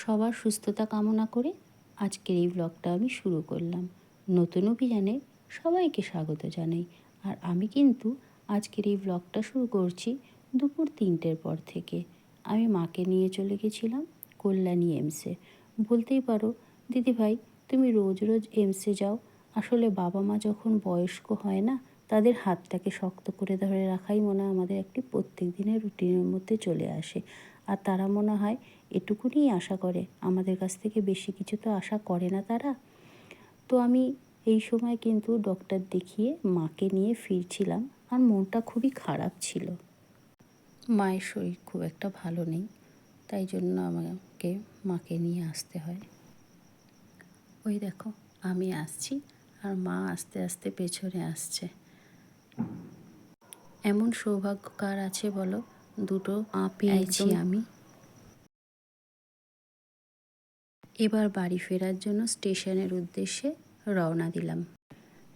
সবার সুস্থতা কামনা করে আজকের এই ব্লগটা আমি শুরু করলাম। নতুন অভিযানে সবাইকে স্বাগত জানাই। আর আমি কিন্তু আজকের এই ব্লগটা শুরু করছি দুপুর তিনটের পর থেকে। আমি মাকে নিয়ে চলে গেছিলাম কল্যাণী এমসে বলতেই পারো দিদিভাই তুমি রোজ রোজ এমসে যাও। আসলে বাবা মা যখন বয়স্ক হয় না, তাদের হাতটাকে শক্ত করে ধরে রাখাই মনে আমাদের একটি প্রত্যেক দিনের রুটিনের মধ্যে চলে আসে। আর তারা মনে হয় এটুকুনি আশা করে। আমাদের কাছ থেকে বেশি কিছু তো আশা করে না তারা। তো আমি এই সময় কিন্তু ডক্টর দেখিয়ে, মাকে নিয়ে ফিরছিলাম আর মনটা খুবই খারাপ ছিল। মায়ের শরীর খুব একটা ভালো নেই, তাই জন্য আমাকে, মাকে নিয়ে আসতে হয়। ওই দেখো, আমি আসছি আর মা আস্তে আস্তে পেছনে আসছে। এমন সৌভাগ্য কার আছে বলো? দুটো পেয়েছি আমি। এবার বাড়ি ফেরার জন্য স্টেশনের উদ্দেশ্যে রওনা দিলাম।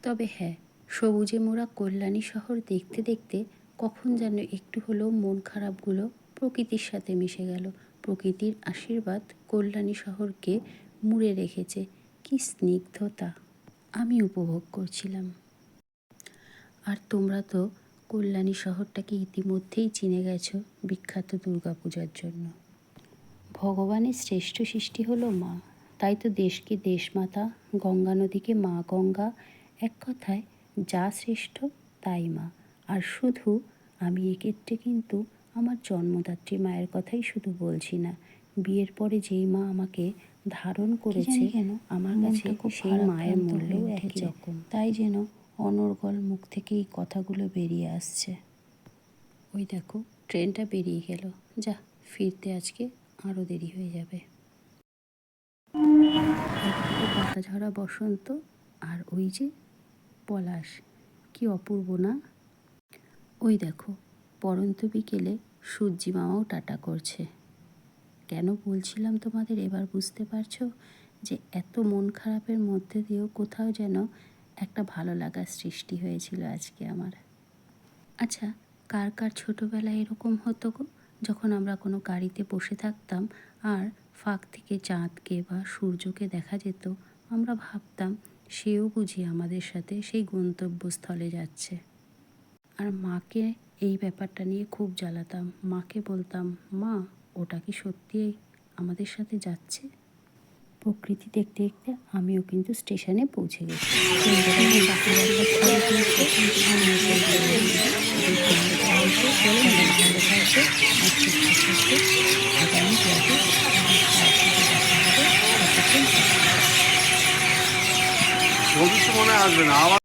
তবে হ্যাঁ সবুজে মোড়া কল্যাণী শহর দেখতে দেখতে কখন যেন একটু হলেও মন খারাপগুলো প্রকৃতির সাথে মিশে গেল। প্রকৃতির আশীর্বাদ কল্যাণী শহরকে মুড়ে রেখেছে। কি স্নিগ্ধতা। আমি উপভোগ করছিলাম। আর তোমরা তো কল্যাণী শহরটাকে ইতিমধ্যেই চিনে গেছো বিখ্যাত দুর্গাপূজার জন্য। ভগবানের শ্রেষ্ঠ সৃষ্টি হলো মা। তাই তো দেশকে দেশমাতা গঙ্গা নদীকে মা গঙ্গা এক কথায় যা শ্রেষ্ঠ তাই মা। আর শুধু আমি এক্ষেত্রে কিন্তু আমার জন্মদাত্রী মায়ের কথাই শুধু বলছি না বিয়ের পরে যেই মা আমাকে ধারণ করেছে কেন? আমার কাছে সেই মায়ের মূল্য একই রকম। তাই যেন অনর্গল মুখ থেকে এই কথাগুলো বেরিয়ে আসছে। ওই দেখো, ট্রেনটা বেরিয়ে গেল। যা, ফিরতে আজকে আরও দেরি হয়ে যাবে। ঝরা বসন্ত, আর ওই যে পলাশ। কি অপূর্ব না? ওই দেখো, পরন্ত বিকেলে সূর্যি মামাও টাটা করছে। কেন বলছিলাম তোমাদের এবার বুঝতে পারছ যে এত মন খারাপের মধ্যে দিয়েও কোথাও যেন একটা ভালো লাগার সৃষ্টি হয়েছিল আজকে আমার। আচ্ছা কার কার ছোটোবেলায় এরকম হতো গো? যখন আমরা কোনো গাড়িতে বসে থাকতাম আর ফাঁক থেকে চাঁদকে বা সূর্যকে দেখা যেত, আমরা ভাবতাম সেও বুঝি আমাদের সাথে সেই গন্তব্যস্থলে যাচ্ছে। আর মাকে এই ব্যাপারটা নিয়ে খুব জ্বালাতাম। মাকে বলতাম, মা, ওটা কি সত্যি আমাদের সাথে যাচ্ছে? প্রকৃতি দেখতে দেখতে আমিও কিন্তু স্টেশনে পৌঁছে গেছি। মনে আসবে না